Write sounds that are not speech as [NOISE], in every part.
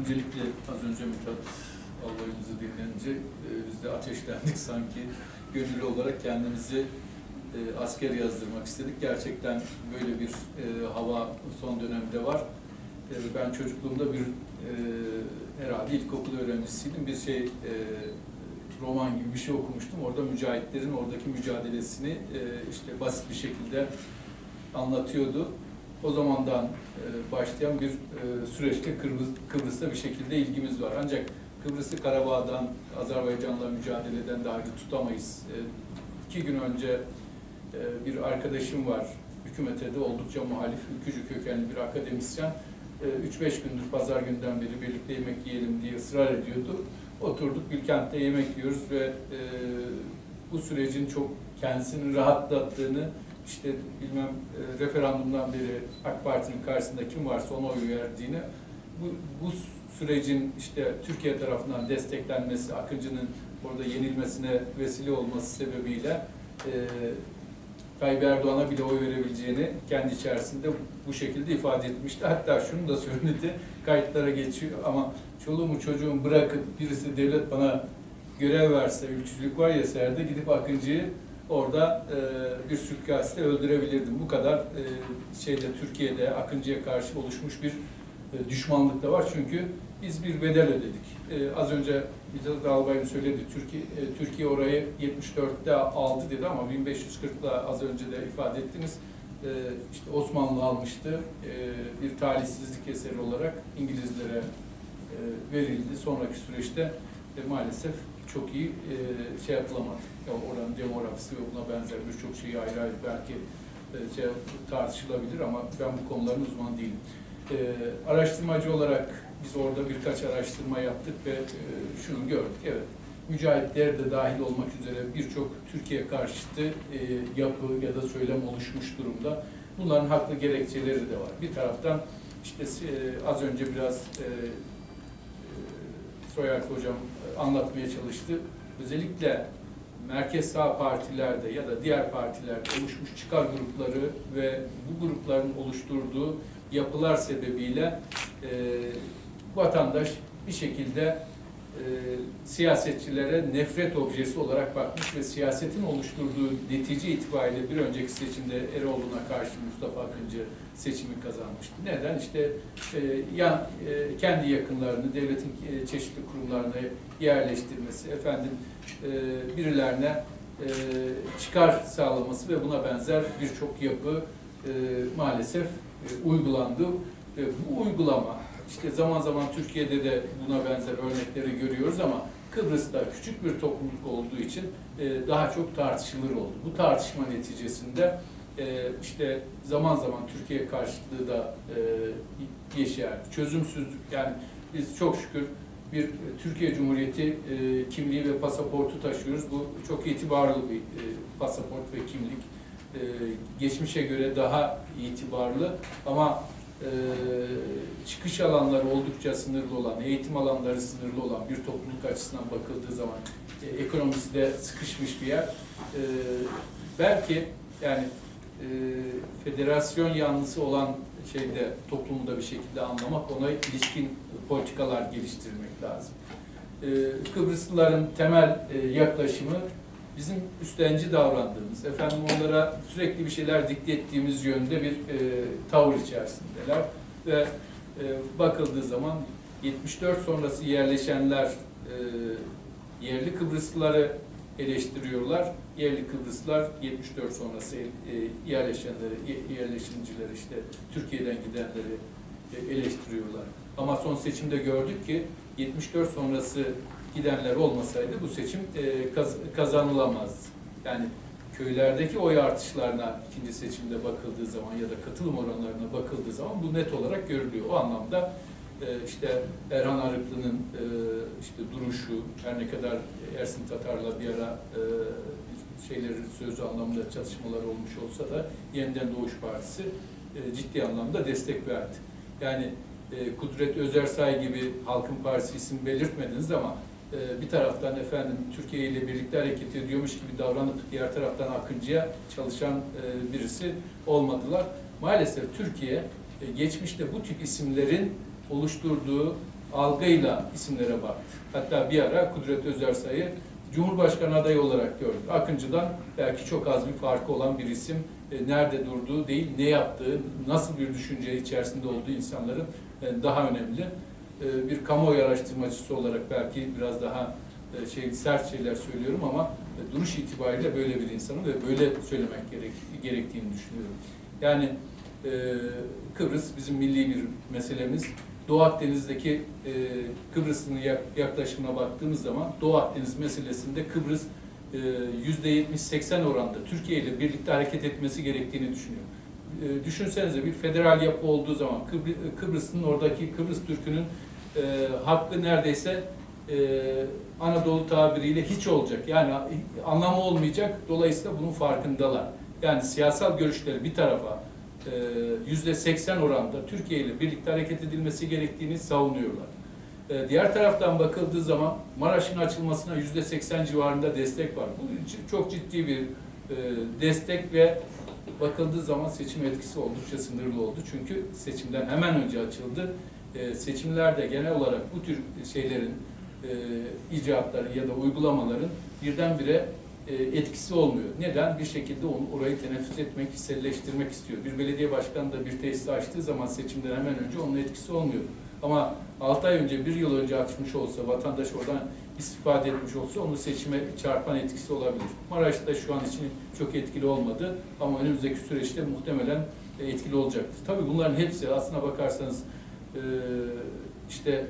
Öncelikle az önce Mithat albayımızı dinlenince e, biz de ateşlendik [LAUGHS] sanki. Gönüllü olarak kendimizi e, asker yazdırmak istedik. Gerçekten böyle bir e, hava son dönemde var. E, ben çocukluğumda bir e, herhalde ilkokul öğrencisiydim. Bir şey e, roman gibi bir şey okumuştum. Orada mücahitlerin oradaki mücadelesini e, işte basit bir şekilde anlatıyordu. O zamandan e, başlayan bir e, süreçte Kıbrıs, Kıbrıs'ta bir şekilde ilgimiz var. Ancak Kıbrıs'ı Karabağ'dan, Azerbaycan'la mücadeleden de ayrı tutamayız. E, iki gün önce e, bir arkadaşım var, hükümete de oldukça muhalif, ülkücü kökenli bir akademisyen. 3-5 gündür pazar günden beri birlikte yemek yiyelim diye ısrar ediyordu. Oturduk Bilkent'te yemek yiyoruz ve e, bu sürecin çok kendisini rahatlattığını, işte bilmem e, referandumdan beri AK Parti'nin karşısında kim varsa ona oy verdiğini, bu, bu sürecin işte Türkiye tarafından desteklenmesi, Akıncı'nın orada yenilmesine vesile olması sebebiyle e, Tayyip Erdoğan'a bile oy verebileceğini kendi içerisinde bu şekilde ifade etmişti. Hatta şunu da söyledi, kayıtlara geçiyor ama çoluğumu çocuğumu bırakıp birisi devlet bana görev verse, ülkücülük var ya serde gidip Akıncı'yı orada e, bir suikastle öldürebilirdim. Bu kadar e, şeyde Türkiye'de Akıncı'ya karşı oluşmuş bir e, düşmanlık da var çünkü biz bir bedel ödedik. E, az önce Mithat Albayım söyledi, Türkiye, e, Türkiye orayı 74'te aldı dedi ama 1540'la az önce de ifade ettiniz. E, işte Osmanlı almıştı, e, bir talihsizlik eseri olarak İngilizlere e, verildi. Sonraki süreçte e, maalesef çok iyi e, şey yapılamadı. Ya oranın demografisi ve buna benzer birçok şeyi ayrı ayrı belki e, şey tartışılabilir ama ben bu konuların uzmanı değilim. E, araştırmacı olarak biz orada birkaç araştırma yaptık ve e, şunu gördük. Evet, mücahitler de dahil olmak üzere birçok Türkiye karşıtı e, yapı ya da söylem oluşmuş durumda. Bunların haklı gerekçeleri de var. Bir taraftan işte e, az önce biraz e, e, Soyalp Hocam anlatmaya çalıştı. Özellikle merkez sağ partilerde ya da diğer partilerde oluşmuş çıkar grupları ve bu grupların oluşturduğu yapılar sebebiyle e, vatandaş bir şekilde e, siyasetçilere nefret objesi olarak bakmış ve siyasetin oluşturduğu netice itibariyle bir önceki seçimde Eroğlu'na karşı Mustafa Akıncı seçimi kazanmıştı. Neden? İşte e, yan, e, kendi yakınlarını devletin e, çeşitli kurumlarına yerleştirmesi, efendim e, birilerine e, çıkar sağlaması ve buna benzer birçok yapı e, maalesef e, uygulandı. Ve bu uygulama işte zaman zaman Türkiye'de de buna benzer örnekleri görüyoruz ama Kıbrıs'ta küçük bir topluluk olduğu için e, daha çok tartışılır oldu. Bu tartışma neticesinde e, işte zaman zaman Türkiye karşıtlığı da e, yeşer. Çözümsüzlük yani biz çok şükür bir Türkiye Cumhuriyeti kimliği ve pasaportu taşıyoruz. Bu çok itibarlı bir pasaport ve kimlik. Geçmişe göre daha itibarlı ama e, çıkış alanları oldukça sınırlı olan, eğitim alanları sınırlı olan bir topluluk açısından bakıldığı zaman e, ekonomisi de sıkışmış bir yer. E, belki yani e, federasyon yanlısı olan şeyde toplumu da bir şekilde anlamak, ona ilişkin politikalar geliştirmek lazım. E, Kıbrıslıların temel e, yaklaşımı bizim üstlenci davrandığımız, efendim onlara sürekli bir şeyler dikte ettiğimiz yönde bir e, tavır içerisindeler ve e, bakıldığı zaman 74 sonrası yerleşenler e, yerli Kıbrıslıları eleştiriyorlar. Yerli Kıbrıslılar 74 sonrası e, yerleşenleri, yerleşimcileri işte Türkiye'den gidenleri e, eleştiriyorlar. Ama son seçimde gördük ki 74 sonrası gidenler olmasaydı bu seçim e, kaz, kazanılamazdı. Yani köylerdeki oy artışlarına ikinci seçimde bakıldığı zaman ya da katılım oranlarına bakıldığı zaman bu net olarak görülüyor. O anlamda e, işte Erhan Arıklı'nın e, işte duruşu, her ne kadar Ersin Tatar'la bir ara e, şeyleri sözlü anlamda çatışmalar olmuş olsa da Yeniden Doğuş Partisi e, ciddi anlamda destek verdi. Yani e, Kudret Özersay gibi Halkın Partisi isim belirtmediniz ama bir taraftan efendim Türkiye ile birlikte hareket ediyormuş gibi davranıp diğer taraftan Akıncı'ya çalışan e, birisi olmadılar. Maalesef Türkiye e, geçmişte bu tip isimlerin oluşturduğu algıyla isimlere baktı. Hatta bir ara Kudret Özersay'ı Cumhurbaşkanı adayı olarak gördü. Akıncı'dan belki çok az bir farkı olan bir isim. E, nerede durduğu değil, ne yaptığı, nasıl bir düşünce içerisinde olduğu insanların daha önemli. E, bir kamuoyu araştırmacısı olarak belki biraz daha e, şey sert şeyler söylüyorum ama e, duruş itibariyle böyle bir insanım ve böyle söylemek gerek, gerektiğini düşünüyorum. Yani Kıbrıs bizim milli bir meselemiz. Doğu Akdeniz'deki e, Kıbrıs'ın yak- yaklaşımına baktığımız zaman Doğu Akdeniz meselesinde Kıbrıs e, yüzde 70-80 oranda Türkiye ile birlikte hareket etmesi gerektiğini düşünüyor. E, düşünsenize bir federal yapı olduğu zaman Kıbr- Kıbrıs'ın oradaki Kıbrıs Türk'ünün e, hakkı neredeyse e, Anadolu tabiriyle hiç olacak. Yani anlamı olmayacak. Dolayısıyla bunun farkındalar. Yani siyasal görüşleri bir tarafa e, yüzde 80 oranda Türkiye ile birlikte hareket edilmesi gerektiğini savunuyorlar. E, Diğer taraftan bakıldığı zaman Maraş'ın açılmasına yüzde 80 civarında destek var. Bu c- çok ciddi bir e, destek ve bakıldığı zaman seçim etkisi oldukça sınırlı oldu. Çünkü seçimden hemen önce açıldı. E, Seçimlerde genel olarak bu tür şeylerin e, icraatları ya da uygulamaların birdenbire e, etkisi olmuyor. Neden? Bir şekilde onu, orayı teneffüs etmek, hisselleştirmek istiyor. Bir belediye başkanı da bir tesisi açtığı zaman seçimden hemen önce onun etkisi olmuyor. Ama 6 ay önce, bir yıl önce açmış olsa, vatandaş oradan istifade etmiş olsa onun seçime çarpan etkisi olabilir. Maraş'ta şu an için çok etkili olmadı ama önümüzdeki süreçte muhtemelen e, etkili olacaktır. Tabii bunların hepsi aslına bakarsanız e, işte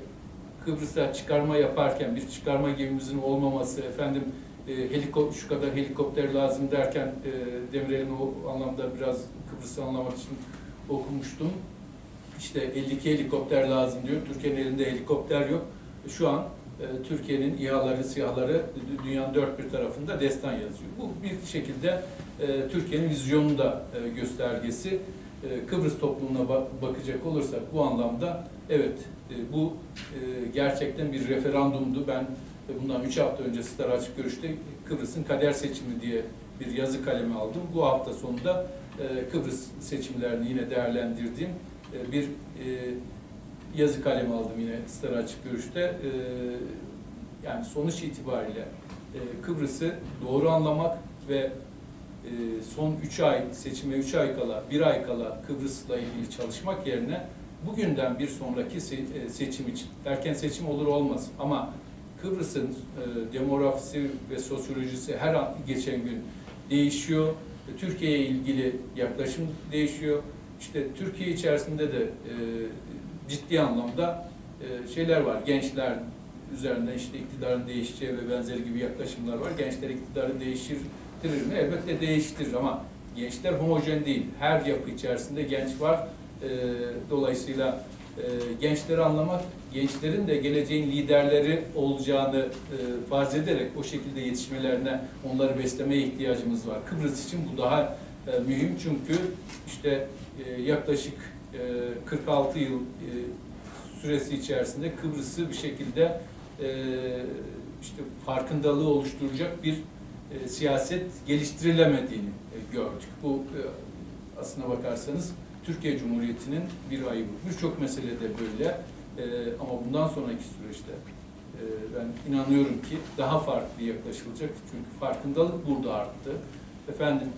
Kıbrıs'a çıkarma yaparken bir çıkarma gemimizin olmaması, efendim e, helikop şu kadar helikopter lazım derken e, Demirel'in o anlamda biraz Kıbrıs'ı anlamak için okumuştum. İşte 52 helikopter lazım diyor. Türkiye'nin elinde helikopter yok. Şu an e, Türkiye'nin İHA'ları, SİHA'ları dü- dünyanın dört bir tarafında destan yazıyor. Bu bir şekilde Türkiye'nin vizyonun da e, göstergesi. E, Kıbrıs toplumuna ba- bakacak olursak bu anlamda evet e, bu e, gerçekten bir referandumdu. Ben e, bundan 3 hafta önce Star Açık Görüş'te Kıbrıs'ın kader seçimi diye bir yazı kalemi aldım. Bu hafta sonunda Kıbrıs seçimlerini yine değerlendirdiğim bir yazı kalemi aldım yine Star Açık Görüş'te. Yani sonuç itibariyle Kıbrıs'ı doğru anlamak ve son 3 ay, seçime 3 ay kala, 1 ay kala Kıbrıs'la ilgili çalışmak yerine bugünden bir sonraki e, seçim için, erken seçim olur olmaz ama Kıbrıs'ın e, demografisi ve sosyolojisi her an geçen gün değişiyor. E, Türkiye'ye ilgili yaklaşım değişiyor. İşte Türkiye içerisinde de e, ciddi anlamda e, şeyler var. Gençler üzerinde işte iktidarın değişeceği ve benzeri gibi yaklaşımlar var. Gençler iktidarı değiştirir mi? Elbette değiştirir ama gençler homojen değil. Her yapı içerisinde genç var. E, dolayısıyla e, gençleri anlamak, gençlerin de geleceğin liderleri olacağını e, farz ederek o şekilde yetişmelerine, onları beslemeye ihtiyacımız var. Kıbrıs için bu daha e, mühim çünkü işte e, yaklaşık e, 46 yıl e, süresi içerisinde Kıbrıs'ı bir şekilde e, işte farkındalığı oluşturacak bir e, siyaset geliştirilemediğini e, gördük. Bu e, aslına bakarsanız Türkiye Cumhuriyeti'nin bir ayıbı. Birçok meselede böyle ama bundan sonraki süreçte ben inanıyorum ki daha farklı yaklaşılacak. Çünkü farkındalık burada arttı. Efendim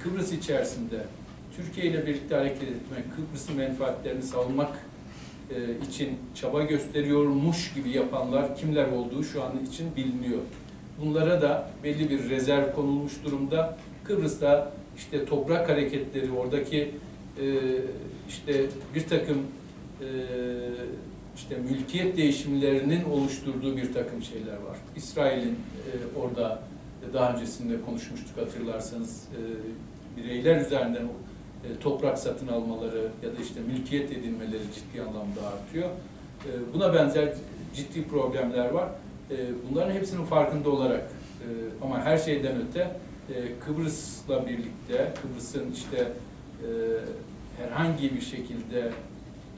Kıbrıs içerisinde Türkiye ile birlikte hareket etmek, Kıbrıs'ın menfaatlerini savunmak için çaba gösteriyormuş gibi yapanlar kimler olduğu şu an için biliniyor. Bunlara da belli bir rezerv konulmuş durumda. Kıbrıs'ta işte toprak hareketleri, oradaki e, işte bir takım e, işte mülkiyet değişimlerinin oluşturduğu bir takım şeyler var. İsrail'in e, orada daha öncesinde konuşmuştuk hatırlarsanız e, bireyler üzerinden e, toprak satın almaları ya da işte mülkiyet edinmeleri ciddi anlamda artıyor. E, buna benzer ciddi problemler var. E, bunların hepsinin farkında olarak e, ama her şeyden öte e, Kıbrıs'la birlikte Kıbrıs'ın işte e, herhangi bir şekilde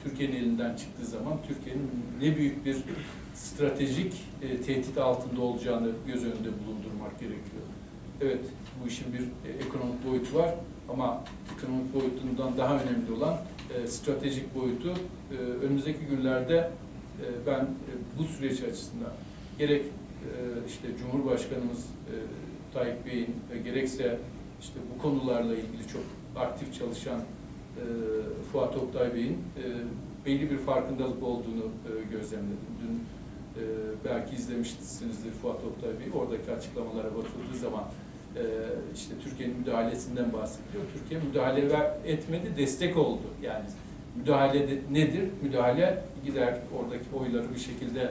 Türkiye'nin elinden çıktığı zaman Türkiye'nin ne büyük bir stratejik tehdit altında olacağını göz önünde bulundurmak gerekiyor. Evet, bu işin bir ekonomik boyutu var ama ekonomik boyutundan daha önemli olan stratejik boyutu önümüzdeki günlerde ben bu süreç açısından gerek e, işte Cumhurbaşkanımız e, Tayyip Bey'in gerekse işte bu konularla ilgili çok aktif çalışan e, Fuat Oktay Bey'in belli bir farkındalık olduğunu gözlemledim. Dün belki izlemişsinizdir Fuat Oktay Bey. Oradaki açıklamalara bakıldığı zaman işte Türkiye'nin müdahalesinden bahsediyor. Türkiye müdahale etmedi, destek oldu. Yani müdahale nedir? Müdahale gider oradaki oyları bir şekilde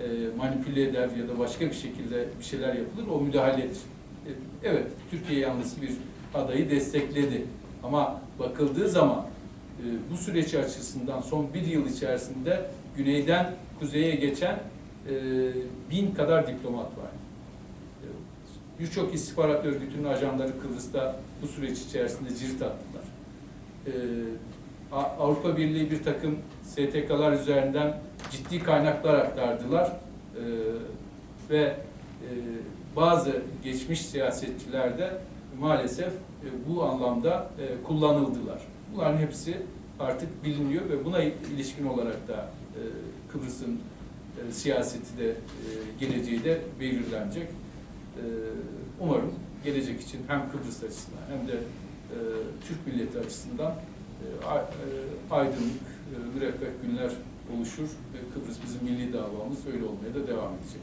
e, manipüle eder ya da başka bir şekilde bir şeyler yapılır. O müdahaledir. E, evet, Türkiye yanlısı bir adayı destekledi. Ama bakıldığı zaman e, bu süreç açısından son bir yıl içerisinde güneyden kuzeye geçen e, bin kadar diplomat var. E, Birçok istihbarat örgütünün ajanları Kıbrıs'ta bu süreç içerisinde cirit attılar. E, Avrupa Birliği bir takım STK'lar üzerinden ciddi kaynaklar aktardılar E, ve e, bazı geçmiş siyasetçiler de maalesef e, bu anlamda e, kullanıldılar. Bunların hepsi artık biliniyor ve buna ilişkin olarak da e, Kıbrıs'ın e, siyaseti de e, geleceği de belirlenecek. E, umarım gelecek için hem Kıbrıs açısından hem de e, Türk milleti açısından e, e, aydınlık, e, müreffeh günler oluşur Kıbrıs bizim milli davamız öyle olmaya da devam edecek.